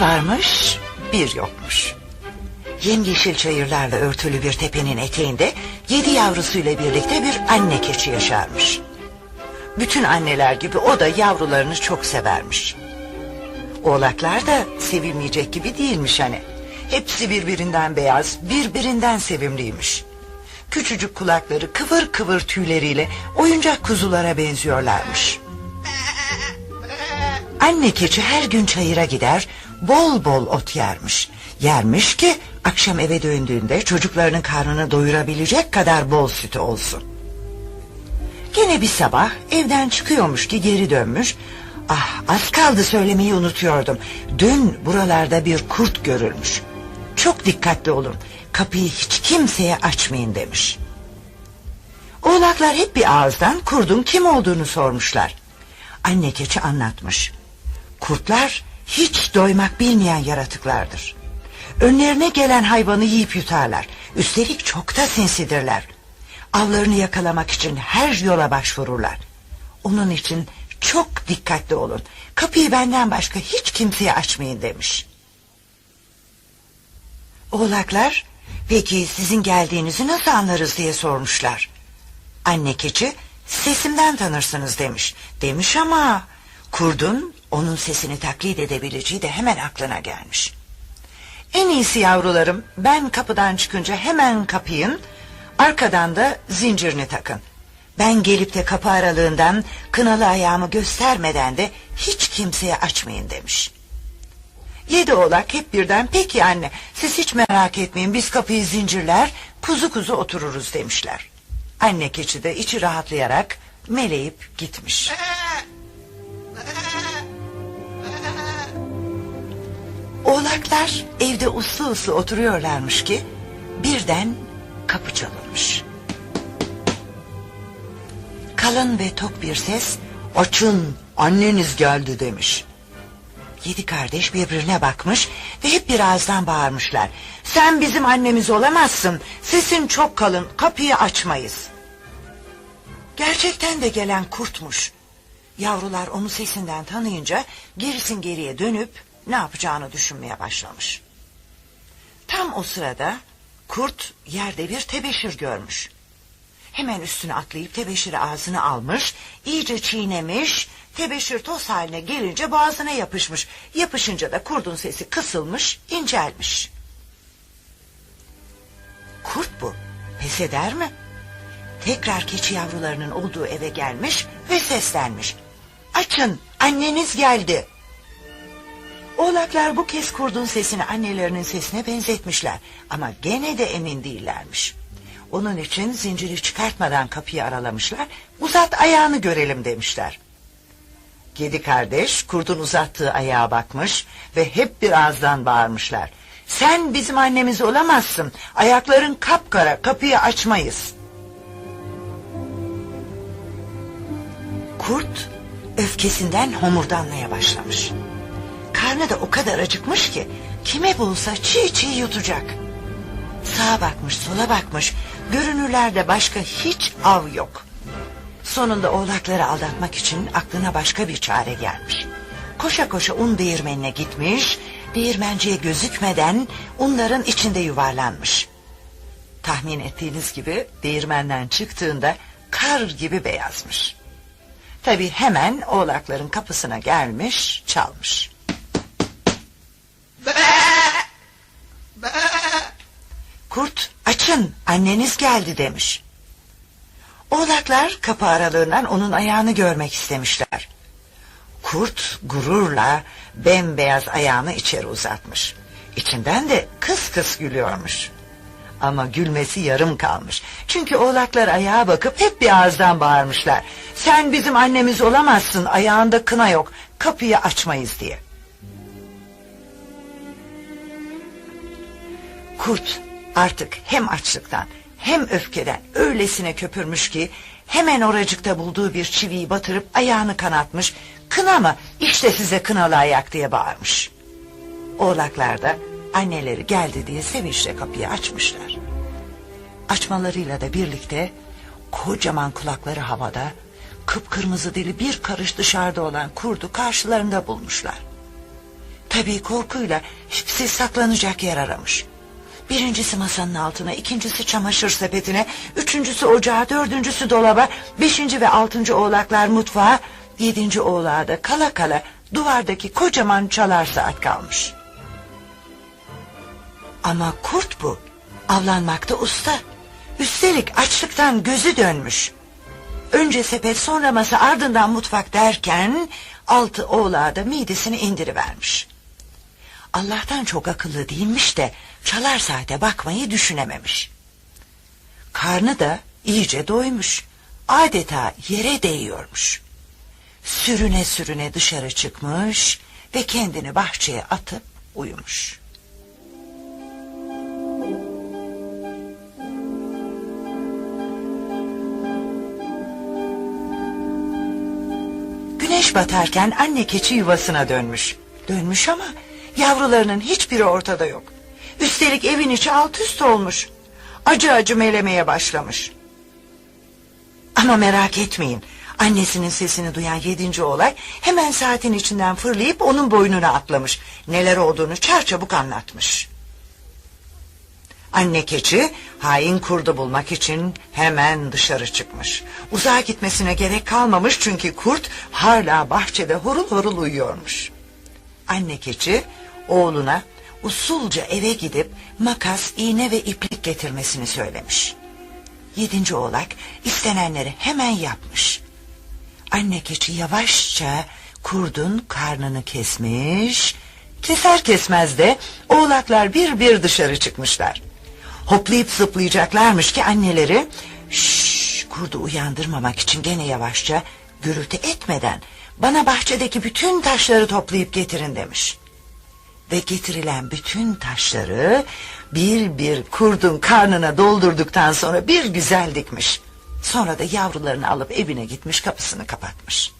Varmış, bir yokmuş. Yemyeşil çayırlarla örtülü bir tepenin eteğinde yedi yavrusuyla birlikte bir anne keçi yaşarmış. Bütün anneler gibi o da yavrularını çok severmiş. Oğlaklar da sevilmeyecek gibi değilmiş hani. Hepsi birbirinden beyaz, birbirinden sevimliymiş. Küçücük kulakları kıvır kıvır tüyleriyle oyuncak kuzulara benziyorlarmış. Anne keçi her gün çayıra gider, bol bol ot yermiş. Yermiş ki akşam eve döndüğünde çocuklarının karnını doyurabilecek kadar bol sütü olsun. Gene bir sabah evden çıkıyormuş ki geri dönmüş. Ah az kaldı söylemeyi unutuyordum. Dün buralarda bir kurt görülmüş. Çok dikkatli olun. Kapıyı hiç kimseye açmayın demiş. Oğlaklar hep bir ağızdan kurdun kim olduğunu sormuşlar. Anne keçi anlatmış. Kurtlar hiç doymak bilmeyen yaratıklardır. Önlerine gelen hayvanı yiyip yutarlar. Üstelik çok da sinsidirler. Avlarını yakalamak için her yola başvururlar. Onun için çok dikkatli olun. Kapıyı benden başka hiç kimseye açmayın demiş. Oğlaklar, peki sizin geldiğinizi nasıl anlarız diye sormuşlar. Anne keçi, sesimden tanırsınız demiş. Demiş ama kurdun onun sesini taklit edebileceği de hemen aklına gelmiş. En iyisi yavrularım ben kapıdan çıkınca hemen kapayın arkadan da zincirini takın. Ben gelip de kapı aralığından kınalı ayağımı göstermeden de hiç kimseye açmayın demiş. Yedi oğlak hep birden peki anne siz hiç merak etmeyin biz kapıyı zincirler kuzu kuzu otururuz demişler. Anne keçi de içi rahatlayarak meleyip gitmiş. Oğlaklar evde uslu uslu oturuyorlarmış ki birden kapı çalınmış. Kalın ve tok bir ses açın anneniz geldi demiş. Yedi kardeş birbirine bakmış ve hep bir ağızdan bağırmışlar. Sen bizim annemiz olamazsın. Sesin çok kalın. Kapıyı açmayız. Gerçekten de gelen kurtmuş. Yavrular onu sesinden tanıyınca gerisin geriye dönüp ne yapacağını düşünmeye başlamış. Tam o sırada kurt yerde bir tebeşir görmüş. Hemen üstüne atlayıp tebeşiri ağzına almış, iyice çiğnemiş, tebeşir toz haline gelince boğazına yapışmış. Yapışınca da kurdun sesi kısılmış, incelmiş. Kurt bu, pes eder mi? Tekrar keçi yavrularının olduğu eve gelmiş ve seslenmiş. Açın, anneniz geldi. Oğlaklar bu kez kurdun sesini annelerinin sesine benzetmişler ama gene de emin değillermiş. Onun için zinciri çıkartmadan kapıyı aralamışlar, uzat ayağını görelim demişler. Yedi kardeş kurdun uzattığı ayağa bakmış ve hep bir ağızdan bağırmışlar. Sen bizim annemiz olamazsın, ayakların kapkara, kapıyı açmayız. Kurt öfkesinden homurdanmaya başlamış. Karnı da o kadar acıkmış ki kime bulsa çiğ çiğ yutacak. Sağa bakmış sola bakmış görünürlerde başka hiç av yok. Sonunda oğlakları aldatmak için aklına başka bir çare gelmiş. Koşa koşa un değirmenine gitmiş, değirmenciye gözükmeden unların içinde yuvarlanmış. Tahmin ettiğiniz gibi değirmenden çıktığında kar gibi beyazmış. Tabi hemen oğlakların kapısına gelmiş, çalmış. Kurt açın anneniz geldi demiş. Oğlaklar kapı aralığından onun ayağını görmek istemişler. Kurt gururla bembeyaz ayağını içeri uzatmış. İçinden de kıs kıs gülüyormuş. Ama gülmesi yarım kalmış. Çünkü oğlaklar ayağa bakıp hep bir ağızdan bağırmışlar. Sen bizim annemiz olamazsın ayağında kına yok kapıyı açmayız diye. Kurt artık hem açlıktan hem öfkeden öylesine köpürmüş ki hemen oracıkta bulduğu bir çiviyi batırıp ayağını kanatmış. Kına mı işte size kınalı ayak diye bağırmış. Oğlaklar da anneleri geldi diye sevinçle kapıyı açmışlar. Açmalarıyla da birlikte kocaman kulakları havada kıpkırmızı dili bir karış dışarıda olan kurdu karşılarında bulmuşlar. Tabii korkuyla hepsi saklanacak yer aramış. Birincisi masanın altına, ikincisi çamaşır sepetine, üçüncüsü ocağa, dördüncüsü dolaba, beşinci ve altıncı oğlaklar mutfağa, yedinci oğlağa da kala kala duvardaki kocaman çalar saat kalmış. Ama kurt bu, avlanmakta usta. Üstelik açlıktan gözü dönmüş. Önce sepet sonra masa ardından mutfak derken altı oğlağa da midesini indirivermiş. Allah'tan çok akıllı değilmiş de çalar saate bakmayı düşünememiş. Karnı da iyice doymuş. Adeta yere değiyormuş. Sürüne sürüne dışarı çıkmış ve kendini bahçeye atıp uyumuş. Güneş batarken anne keçi yuvasına dönmüş. Dönmüş ama yavrularının hiçbiri ortada yok. Üstelik evin içi alt üst olmuş. Acı acı melemeye başlamış. Ama merak etmeyin. Annesinin sesini duyan yedinci oğlak hemen saatin içinden fırlayıp onun boynuna atlamış. Neler olduğunu çarçabuk anlatmış. Anne keçi hain kurdu bulmak için hemen dışarı çıkmış. Uzağa gitmesine gerek kalmamış çünkü kurt hala bahçede horul horul uyuyormuş. Anne keçi oğluna usulca eve gidip makas, iğne ve iplik getirmesini söylemiş. Yedinci oğlak istenenleri hemen yapmış. Anne keçi yavaşça kurdun karnını kesmiş. Keser kesmez de oğlaklar bir bir dışarı çıkmışlar. Hoplayıp zıplayacaklarmış ki anneleri şşş kurdu uyandırmamak için gene yavaşça gürültü etmeden bana bahçedeki bütün taşları toplayıp getirin demiş. Ve getirilen bütün taşları bir bir kurdun karnına doldurduktan sonra bir güzel dikmiş. Sonra da yavrularını alıp evine gitmiş kapısını kapatmış.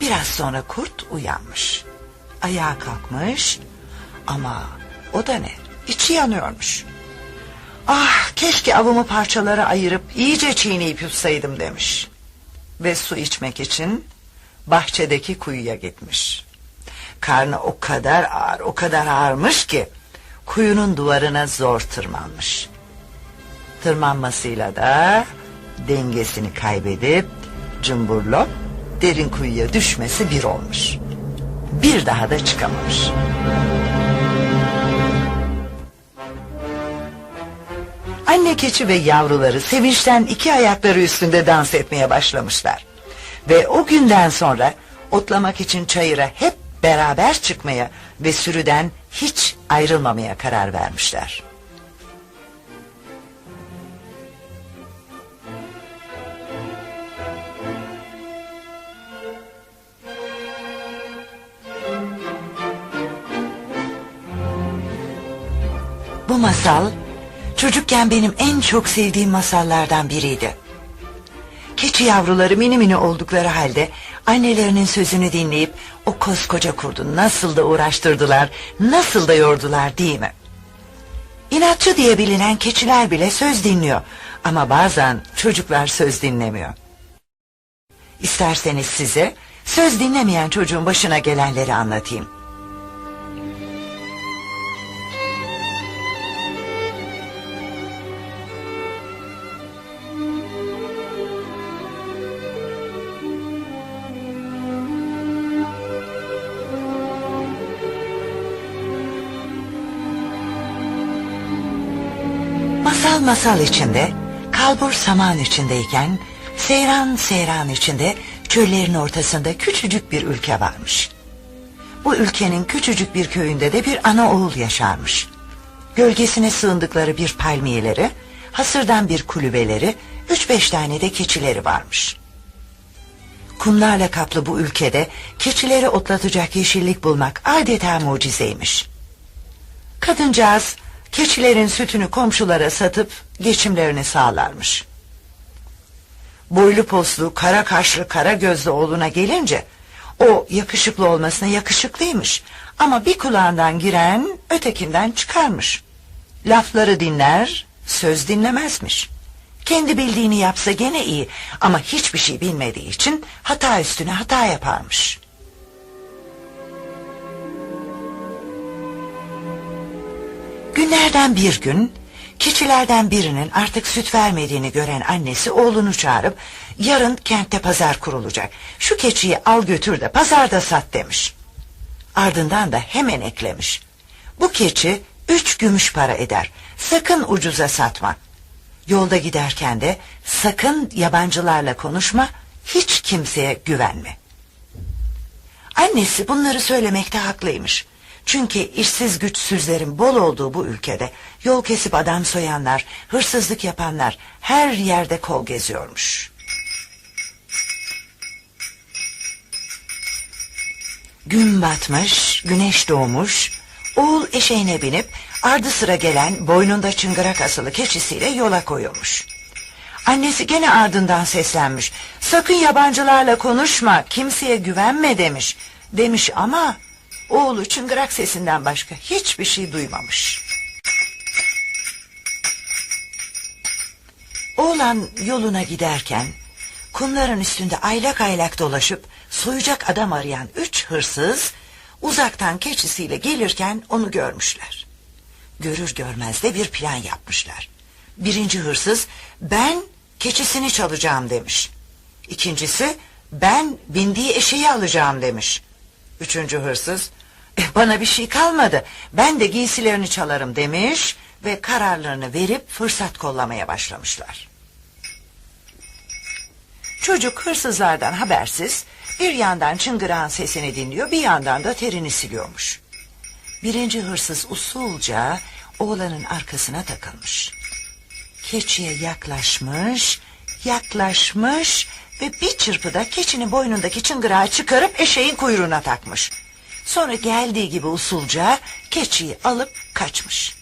Biraz sonra kurt uyanmış. Ayağa kalkmış ama o da ne? İçi yanıyormuş. Ah keşke avımı parçalara ayırıp iyice çiğneyip yutsaydım demiş. Ve su içmek için bahçedeki kuyuya gitmiş. Karnı o kadar ağır o kadar ağırmış ki kuyunun duvarına zor tırmanmış. Tırmanmasıyla da dengesini kaybedip cumburlop derin kuyuya düşmesi bir olmuş. Bir daha da çıkamamış. Anne keçi ve yavruları sevinçten iki ayakları üstünde dans etmeye başlamışlar. Ve o günden sonra otlamak için çayıra hep beraber çıkmaya ve sürüden hiç ayrılmamaya karar vermişler. Bu masal çocukken benim en çok sevdiğim masallardan biriydi. Keçi yavruları mini mini oldukları halde annelerinin sözünü dinleyip o koskoca kurdu nasıl da uğraştırdılar, nasıl da yordular değil mi? İnatçı diye bilinen keçiler bile söz dinliyor ama bazen çocuklar söz dinlemiyor. İsterseniz size söz dinlemeyen çocuğun başına gelenleri anlatayım. Masal masal içinde, kalbur saman içindeyken, seyran seyran içinde çöllerin ortasında küçücük bir ülke varmış. Bu ülkenin küçücük bir köyünde de bir ana oğul yaşarmış. Gölgesine sığındıkları bir palmiyeleri, hasırdan bir kulübeleri, üç beş tane de keçileri varmış. Kumlarla kaplı bu ülkede keçileri otlatacak yeşillik bulmak adeta mucizeymiş. Kadıncağız keçilerin sütünü komşulara satıp geçimlerini sağlarmış. Boylu poslu, kara kaşlı, kara gözlü oğluna gelince o yakışıklı olmasına yakışıklıymış. Ama bir kulağından giren ötekinden çıkarmış. Lafları dinler, söz dinlemezmiş. Kendi bildiğini yapsa gene iyi ama hiçbir şey bilmediği için hata üstüne hata yaparmış. Günlerden bir gün keçilerden birinin artık süt vermediğini gören annesi oğlunu çağırıp yarın kentte pazar kurulacak. Şu keçiyi al götür de pazarda sat demiş. Ardından da hemen eklemiş. Bu keçi üç gümüş para eder. Sakın ucuza satma. Yolda giderken de sakın yabancılarla konuşma, hiç kimseye güvenme. Annesi bunları söylemekte haklıymış. Çünkü işsiz güçsüzlerin bol olduğu bu ülkede yol kesip adam soyanlar, hırsızlık yapanlar her yerde kol geziyormuş. Gün batmış, güneş doğmuş, oğul eşeğine binip ardı sıra gelen boynunda çıngırak asılı keçisiyle yola koyulmuş. Annesi gene ardından seslenmiş. Sakın yabancılarla konuşma, kimseye güvenme demiş. Demiş ama oğlu çıngırak sesinden başka hiçbir şey duymamış. Oğlan yoluna giderken kumların üstünde aylak aylak dolaşıp soyacak adam arayan üç hırsız uzaktan keçisiyle gelirken onu görmüşler. Görür görmez de bir plan yapmışlar. Birinci hırsız ben keçisini çalacağım demiş. İkincisi ben bindiği eşeği alacağım demiş. Üçüncü hırsız "Eh, bana bir şey kalmadı ben de giysilerini çalarım demiş ve kararlarını verip fırsat kollamaya başlamışlar. Çocuk hırsızlardan habersiz bir yandan çıngırağın sesini dinliyor bir yandan da terini siliyormuş. Birinci hırsız usulca oğlanın arkasına takılmış. Keçiye yaklaşmış, yaklaşmış ve bir çırpıda keçinin boynundaki çıngırağı çıkarıp eşeğin kuyruğuna takmış. Sonra geldiği gibi usulca keçiyi alıp kaçmış.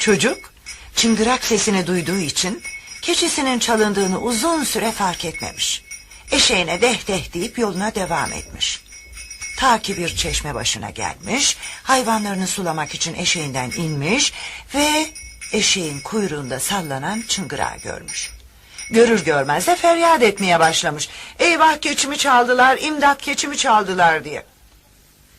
Çocuk çıngırak sesini duyduğu için keçisinin çalındığını uzun süre fark etmemiş. Eşeğine deh deh deyip yoluna devam etmiş. Ta ki bir çeşme başına gelmiş, hayvanlarını sulamak için eşeğinden inmiş ve eşeğin kuyruğunda sallanan çıngırağı görmüş. Görür görmez de feryat etmeye başlamış. Eyvah keçimi çaldılar, imdat keçimi çaldılar diye.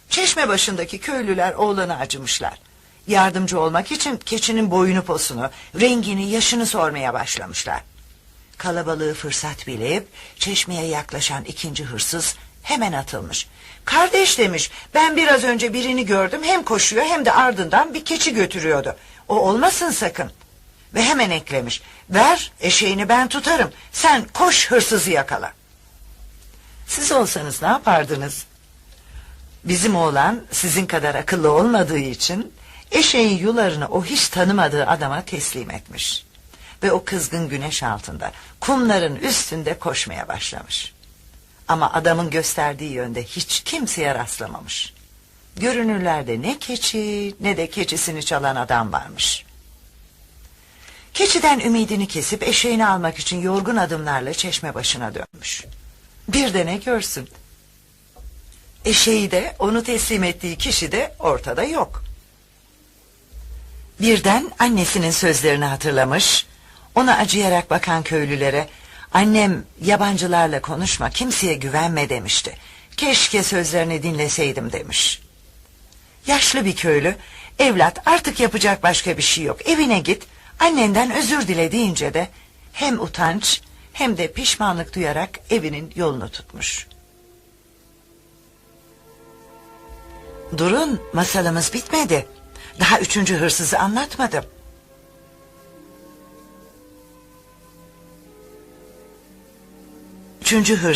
Çeşme başındaki köylüler oğlanı acımışlar. Yardımcı olmak için keçinin boyunu posunu, rengini, yaşını sormaya başlamışlar. Kalabalığı fırsat bilip çeşmeye yaklaşan ikinci hırsız hemen atılmış. Kardeş demiş ben biraz önce birini gördüm hem koşuyor hem de ardından bir keçi götürüyordu. O olmasın sakın. Ve hemen eklemiş ver eşeğini ben tutarım sen koş hırsızı yakala. Siz olsanız ne yapardınız? Bizim oğlan sizin kadar akıllı olmadığı için eşeğin yularını o hiç tanımadığı adama teslim etmiş. Ve o kızgın güneş altında kumların üstünde koşmaya başlamış. Ama adamın gösterdiği yönde hiç kimseye rastlamamış. Görünürlerde ne keçi ne de keçisini çalan adam varmış. Keçiden ümidini kesip eşeğini almak için yorgun adımlarla çeşme başına dönmüş. Bir de ne görsün. Eşeği de onu teslim ettiği kişi de ortada yok. Birden annesinin sözlerini hatırlamış, ona acıyarak bakan köylülere annem yabancılarla konuşma kimseye güvenme demişti. Keşke sözlerini dinleseydim demiş. Yaşlı bir köylü evlat artık yapacak başka bir şey yok evine git annenden özür dile deyince de hem utanç hem de pişmanlık duyarak evinin yolunu tutmuş. Durun masalımız bitmedi. Daha üçüncü hırsızı anlatmadım. Üçüncü hırsız